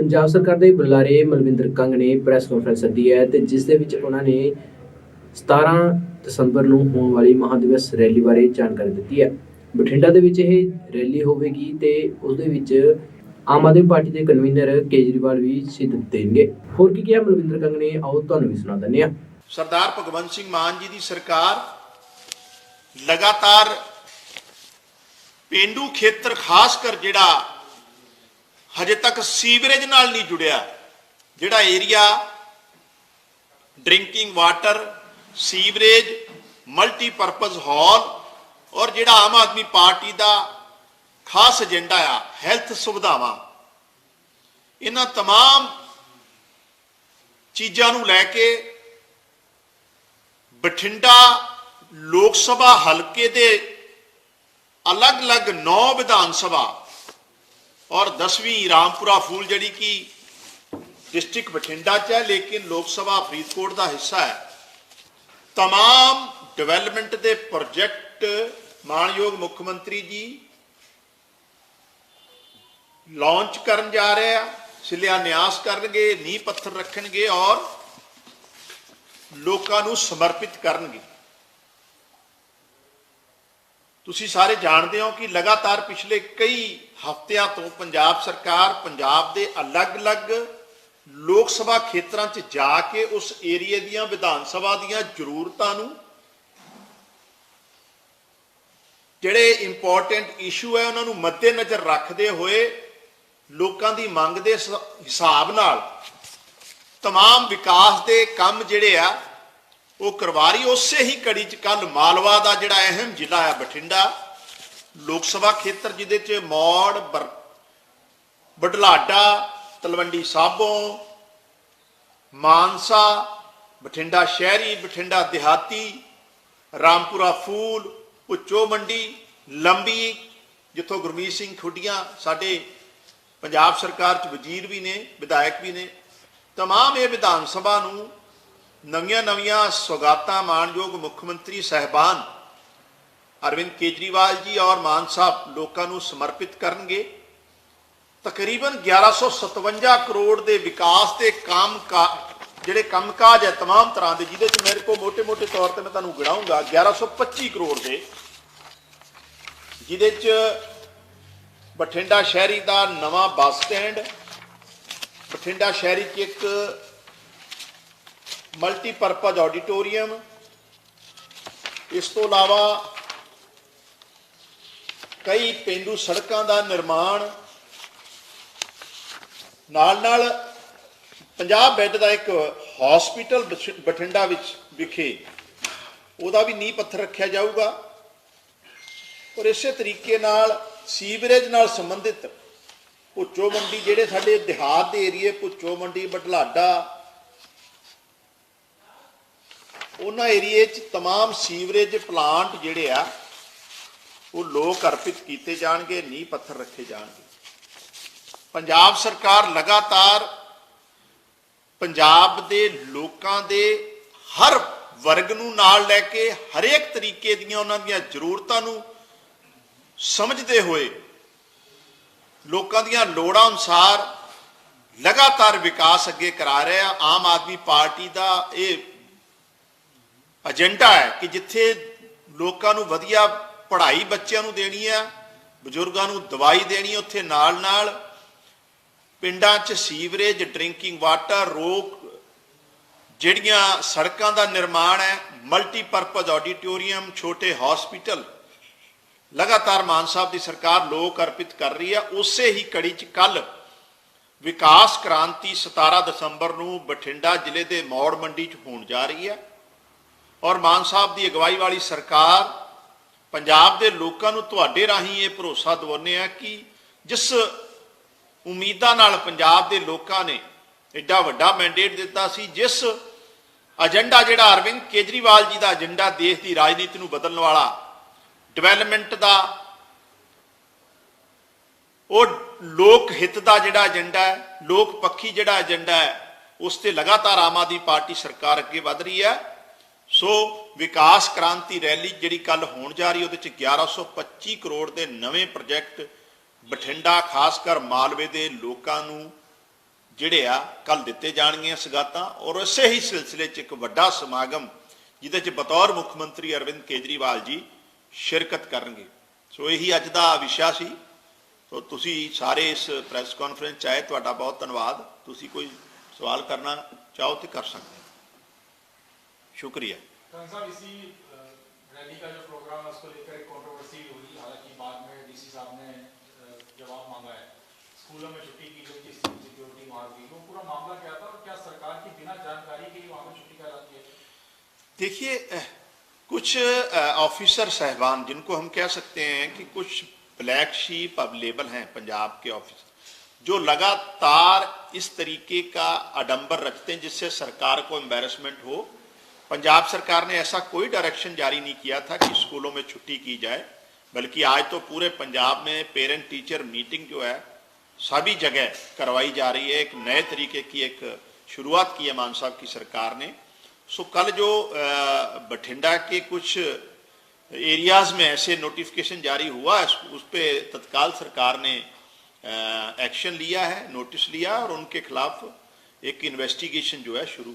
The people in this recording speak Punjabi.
ਪੰਜਾਬ ਸਰਕਾਰ ਦੇ ਬੁਲਾਰੇ ਮਲਵਿੰਦਰ ਕੰਗ ਨੇ ਪ੍ਰੈਸ ਕਾਨਫਰੰਸ ਸੱਦੀ ਹੈ ਤੇ ਜਿਸ ਦੇ ਵਿੱਚ ਉਹਨਾਂ ਨੇ 17 ਦਸੰਬਰ ਨੂੰ ਹੋਣ ਵਾਲੀ ਮਹਾਦਿਵਸ ਰੈਲੀ ਬਾਰੇ ਜਾਣਕਾਰੀ ਦਿੱਤੀ ਹੈ। ਬਠਿੰਡਾ ਦੇ ਵਿੱਚ ਇਹ ਰੈਲੀ ਹੋਵੇਗੀ ਤੇ ਉਸ ਦੇ ਵਿੱਚ ਆਮ ਆਦਮੀ ਪਾਰਟੀ ਦੇ ਕਨਵੀਨਰ ਕੇਜਰੀਵਾਲ ਵੀ ਸ਼ਿਰਕਤ ਦੇਣਗੇ। ਹੋਰ ਕੀ ਕਿਹਾ ਮਲਵਿੰਦਰ ਕੰਗ ਨੇ? ਆਓ ਤੁਹਾਨੂੰ ਵੀ ਸੁਣਾ ਦਿੰਦੇ ਹਾਂ। ਸਰਦਾਰ ਭਗਵੰਤ ਸਿੰਘ ਮਾਨ ਜੀ ਦੀ ਸਰਕਾਰ ਲਗਾਤਾਰ ਪੇਂਡੂ ਖੇਤਰ, ਖਾਸ ਕਰ ਜਿਹੜਾ ਹਜੇ ਤੱਕ ਸੀਵਰੇਜ ਨਾਲ ਨਹੀਂ ਜੁੜਿਆ ਜਿਹੜਾ area drinking water sewerage multipurpose hall ਔਰ ਜਿਹੜਾ ਆਮ ਆਦਮੀ ਪਾਰਟੀ ਦਾ ਖਾਸ ਏਜੰਡਾ ਆ ਹੈਲਥ ਸੁਵਿਧਾਵਾਂ ਇਹਨਾਂ तमाम ਚੀਜ਼ਾਂ ਨੂੰ ਲੈ ਕੇ ਬਠਿੰਡਾ ਲੋਕ ਸਭਾ ਹਲਕੇ ਦੇ ਅਲੱਗ-ਅਲੱਗ 9 ਵਿਧਾਨ ਸਭਾ ਔਰ 10ਵੀਂ ਰਾਮਪੁਰਾ ਫੂਲ ਜਿਹੜੀ ਕਿ ਡਿਸਟ੍ਰਿਕਟ ਬਠਿੰਡਾ ਚ ਹੈ ਲੇਕਿਨ ਲੋਕ ਸਭਾ ਫਰੀਦਕੋਟ ਦਾ ਹਿੱਸਾ ਹੈ तमाम ਡਿਵੈਲਪਮੈਂਟ ਦੇ ਪ੍ਰੋਜੈਕਟ ਮਾਨਯੋਗ ਮੁੱਖ ਮੰਤਰੀ ਜੀ ਲਾਂਚ ਕਰਨ ਜਾ ਰਹੇ ਆ ਸ਼ਿਲਾਨਿਆਸ ਕਰਨਗੇ ਨੀਂਹ ਪੱਥਰ ਰੱਖਣਗੇ ਔਰ ਲੋਕਾਂ ਨੂੰ ਸਮਰਪਿਤ ਕਰਨਗੇ ਤੁਸੀਂ ਸਾਰੇ ਜਾਣਦੇ ਹੋ ਕਿ ਲਗਾਤਾਰ ਪਿਛਲੇ ਕਈ ਹਫ਼ਤਿਆਂ ਤੋਂ ਪੰਜਾਬ ਸਰਕਾਰ ਪੰਜਾਬ ਦੇ ਅਲੱਗ-ਅਲੱਗ ਲੋਕ ਸਭਾ ਖੇਤਰਾਂ 'ਚ ਜਾ ਕੇ ਉਸ ਏਰੀਏ ਦੀਆਂ ਵਿਧਾਨ ਸਭਾ ਦੀਆਂ ਜ਼ਰੂਰਤਾਂ ਨੂੰ ਜਿਹੜੇ ਇੰਪੋਰਟੈਂਟ ਇਸ਼ੂ ਹੈ ਉਹਨਾਂ ਨੂੰ ਮੱਦੇਨਜ਼ਰ ਰੱਖਦੇ ਹੋਏ ਲੋਕਾਂ ਦੀ ਮੰਗ ਦੇ ਸ- ਹਿਸਾਬ ਨਾਲ तमाम ਵਿਕਾਸ ਦੇ ਕੰਮ ਜਿਹੜੇ ਆ ਉਹ ਕਰਵਾ ਰਹੀ ਉਸੇ ਹੀ ਕੜੀ ਚ ਕੱਲ ਮਾਲਵਾ ਦਾ ਜਿਹੜਾ ਅਹਿਮ ਜ਼ਿਲ੍ਹਾ ਹੈ ਬਠਿੰਡਾ, ਲੋਕ ਸਭਾ ਖੇਤਰ ਜਿਹਦੇ ਚ ਮੌੜ, ਬਰ- ਬਡਲਾਡਾ, ਤਲਵੰਡੀ ਸਾਬੋ, ਮਾਨਸਾ, ਬਠਿੰਡਾ ਸ਼ਹਿਰੀ, ਬਠਿੰਡਾ ਦਿਹਾਤੀ, ਰਾਮਪੁਰਾ ਫੂਲ, ਉੱਚੋ ਮੰਡੀ, ਲੰਬੀ, ਜਿੱਥੋਂ ਗੁਰਮੀਤ ਸਿੰਘ ਖੁੱਡੀਆਂ ਸਾਡੇ ਪੰਜਾਬ ਸਰਕਾਰ ਚ ਵਜ਼ੀਰ ਵੀ ਨੇ, ਵਿਧਾਇਕ ਵੀ ਨੇ, ਤਮਾਮ ਇਹ ਵਿਧਾਨ ਸਭਾ ਨੂੰ ਨਵੀਆਂ-ਨਵੀਆਂ ਸੌਗਾਤਾਂ ਮਾਨਯੋਗ ਮੁੱਖ ਮੰਤਰੀ ਸਹਿਬਾਨ ਅਰਵਿੰਦ ਕੇਜਰੀਵਾਲ ਜੀ ਔਰ ਮਾਨ ਸਾਹਿਬ ਲੋਕਾਂ ਨੂੰ ਸਮਰਪਿਤ ਕਰਨਗੇ। ਤਕਰੀਬਨ 1157 ਕਰੋੜ ਦੇ ਵਿਕਾਸ ਤੇ ਕੰਮ ਜਿਹੜੇ ਕੰਮ ਕਾਜ ਹੈ तमाम ਤਰ੍ਹਾਂ ਦੇ, ਜਿਹਦੇ ਚ ਮੇਰੇ ਕੋਲ ਮੋٹے-ਮੋٹے ਤੌਰ ਤੇ ਮੈਂ ਤੁਹਾਨੂੰ ਗਿਣਾਉਂਗਾ 1125 ਕਰੋੜ ਦੇ, ਜਿਹਦੇ ਚ ਬਠਿੰਡਾ ਸ਼ਹਿਰੀ ਦਾ ਨਵਾਂ ਬੱਸ ਸਟੈਂਡ, ਬਠਿੰਡਾ ਸ਼ਹਿਰੀ 'ਚ ਇੱਕ ਮਲਟੀਪਰਪਜ਼ ਆਡੀਟੋਰੀਅਮ ਇਸ ਤੋਂ ਇਲਾਵਾ ਕਈ ਪਿੰਡੂ ਸੜਕਾਂ ਦਾ ਨਿਰਮਾਣ। ਨਾਲ ਨਾਲ 50 ਬੈੱਡ ਦਾ ਇੱਕ ਹਸਪੀਟਲ ਬਠਿੰਡਾ ਵਿੱਚ ਵਿਖੇ। ਉਹਦਾ ਵੀ ਨੀਂਹ ਪੱਥਰ ਰੱਖਿਆ ਜਾਊਗਾ। ਔਰ ਇਸੇ ਤਰੀਕੇ ਨਾਲ ਸੀਵਰੇਜ ਨਾਲ ਸੰਬੰਧਿਤ ਭੁੱਚੋ ਮੰਡੀ ਜਿਹੜੇ ਸਾਡੇ ਦਿਹਾਤ ਦੇ ਏਰੀਏ, ਭੁੱਚੋ ਮੰਡੀ ਬਟਲਾਡਾ ਉਹਨਾਂ ਏਰੀਏ 'ਚ तमाम ਸੀਵਰੇਜ ਪਲਾਂਟ ਜਿਹੜੇ ਆ ਉਹ ਲੋਕ ਅਰਪਿਤ ਕੀਤੇ ਜਾਣਗੇ ਨੀਂਹ ਪੱਥਰ ਰੱਖੇ ਜਾਣਗੇ ਪੰਜਾਬ ਸਰਕਾਰ ਲਗਾਤਾਰ ਪੰਜਾਬ ਦੇ ਲੋਕਾਂ ਦੇ ਹਰ ਵਰਗ ਨੂੰ ਨਾਲ ਲੈ ਕੇ ਹਰੇਕ ਤਰੀਕੇ ਦੀਆਂ ਉਹਨਾਂ ਦੀਆਂ ਜ਼ਰੂਰਤਾਂ ਨੂੰ ਸਮਝਦੇ ਹੋਏ ਲੋਕਾਂ ਦੀਆਂ ਲੋੜਾਂ ਅਨੁਸਾਰ ਲਗਾਤਾਰ ਵਿਕਾਸ ਅੱਗੇ ਕਰਾ ਰਿਹਾ ਆਮ ਆਦਮੀ ਪਾਰਟੀ ਦਾ ਇਹ ਏਜੰਡਾ ਹੈ ਕਿ ਜਿੱਥੇ ਲੋਕਾਂ ਨੂੰ ਵਧੀਆ ਪੜ੍ਹਾਈ ਬੱਚਿਆਂ ਨੂੰ ਦੇਣੀ ਹੈ ਬਜ਼ੁਰਗਾਂ ਨੂੰ ਦਵਾਈ ਦੇਣੀ ਉੱਥੇ ਨਾਲ ਨਾਲ ਪਿੰਡਾਂ 'ਚ ਸੀਵਰੇਜ, ਡਰਿੰਕਿੰਗ ਵਾਟਰ, ਰੋਕ ਜਿਹੜੀਆਂ ਸੜਕਾਂ ਦਾ ਨਿਰਮਾਣ ਹੈ, ਮਲਟੀਪਰਪਸ ਆਡੀਟੋਰੀਅਮ, ਛੋਟੇ ਹਸਪੀਟਲ, ਲਗਾਤਾਰ ਮਾਨ ਸਾਹਿਬ ਦੀ ਸਰਕਾਰ ਲੋਕ ਅਰਪਿਤ ਕਰ ਰਹੀ ਹੈ ਉਸੇ ਹੀ ਕੜੀ 'ਚ ਕੱਲ ਵਿਕਾਸ ਕ੍ਰਾਂਤੀ 17 ਦਸੰਬਰ ਨੂੰ ਬਠਿੰਡਾ ਜ਼ਿਲ੍ਹੇ ਦੇ ਮੌੜ ਮੰਡੀ 'ਚ ਹੋਣ ਜਾ ਰਹੀ ਹੈ ਔਰ ਮਾਨ ਸਾਹਿਬ ਦੀ ਅਗਵਾਈ ਵਾਲੀ ਸਰਕਾਰ ਪੰਜਾਬ ਦੇ ਲੋਕਾਂ ਨੂੰ ਤੁਹਾਡੇ ਰਾਹੀਂ ਇਹ ਭਰੋਸਾ ਦਿਵਾਉਂਦੇ ਆ ਕਿ ਜਿਸ ਉਮੀਦਾਂ ਨਾਲ ਪੰਜਾਬ ਦੇ ਲੋਕਾਂ ਨੇ ਐਡਾ ਵੱਡਾ ਮੈਂਡੇਟ ਦਿੱਤਾ ਸੀ, ਜਿਸ ਏਜੰਡਾ ਜਿਹੜਾ ਅਰਵਿੰਦ ਕੇਜਰੀਵਾਲ ਜੀ ਦਾ ਏਜੰਡਾ ਦੇਸ਼ ਦੀ ਰਾਜਨੀਤੀ ਨੂੰ ਬਦਲਣ ਵਾਲਾ ਡਿਵੈਲਪਮੈਂਟ ਦਾ, ਉਹ ਲੋਕ ਹਿੱਤ ਦਾ ਜਿਹੜਾ ਏਜੰਡਾ ਹੈ, ਲੋਕ ਪੱਖੀ ਜਿਹੜਾ ਏਜੰਡਾ ਹੈ, ਉਸ ਤੇ ਲਗਾਤਾਰ ਆਮ ਆਦਮੀ ਪਾਰਟੀ ਸਰਕਾਰ ਅੱਗੇ ਵਧ ਰਹੀ ਹੈ। ਸੋ ਵਿਕਾਸ ਕ੍ਰਾਂਤੀ ਰੈਲੀ ਜਿਹੜੀ ਕੱਲ ਹੋਣ ਜਾ ਰਹੀ ਉਹਦੇ ਚ 1125 ਕਰੋੜ ਦੇ ਨਵੇਂ ਪ੍ਰੋਜੈਕਟ ਬਠਿੰਡਾ, ਖਾਸ ਕਰ ਮਾਲਵੇ ਦੇ ਲੋਕਾਂ ਨੂੰ ਜਿਹੜੇ ਆ ਕੱਲ ਦਿੱਤੇ ਜਾਣਗੀਆਂ ਸਗਾਤਾਂ ਔਰ ਇਸੇ ਹੀ ਸਿਲਸਿਲੇ 'ਚ ਇੱਕ ਵੱਡਾ ਸਮਾਗਮ, ਜਿਹਦੇ 'ਚ ਬਤੌਰ ਮੁੱਖ ਮੰਤਰੀ ਅਰਵਿੰਦ ਕੇਜਰੀਵਾਲ ਜੀ ਸ਼ਿਰਕਤ ਕਰਨਗੇ। ਸੋ ਇਹੀ ਅੱਜ ਦਾ ਵਿਸ਼ਾ ਸੀ। ਸੋ ਤੁਸੀਂ ਸਾਰੇ ਇਸ ਪ੍ਰੈਸ ਕਾਨਫਰੰਸ 'ਚ ਆਏ, ਤੁਹਾਡਾ ਬਹੁਤ ਧੰਨਵਾਦ। ਤੁਸੀਂ ਕੋਈ ਸਵਾਲ ਕਰਨਾ ਚਾਹੋ ਤੇ ਕਰ ਸਕਦੇ शुक्रिया। तो रैली का जो प्रोग्राम है उसको लेकर एक कंट्रोवर्सी हुई। हालाँकि बाद में डीसी साहब ने जवाब मांगा है। स्कूलों में छुट्टी की गई सिक्योरिटी वो पूरा मामला क्या था और क्या सरकार की बिना जानकारी के ही पर छुट्टी है? देखिए कुछ ऑफिसर साहबान जिनको हम कह सकते हैं कि कुछ ब्लैक शीप अवेलेबल हैं पंजाब के ऑफिसर जो लगातार इस तरीके का अडम्बर रखते हैं जिससे सरकार को एम्बेरसमेंट हो पंजाब सरकार ने ऐसा कोई डायरेक्शन जारी नहीं किया था कि स्कूलों में छुट्टी की जाए, बल्कि आज तो पूरे पंजाब में पेरेंट टीचर मीटिंग जो है, सभी जगह करवाई जा रही है। एक नए तरीके की एक शुरुआत की है मान साहब की सरकार ने। सो कल जो बठिंडा के कुछ एरियाज़ में ऐसे नोटिफिकेशन जारी हुआ, उस पर तत्काल सरकार ने एक्शन लिया है नोटिस लिया और उनके खिलाफ एक इन्वेस्टिगेशन जो है शुरू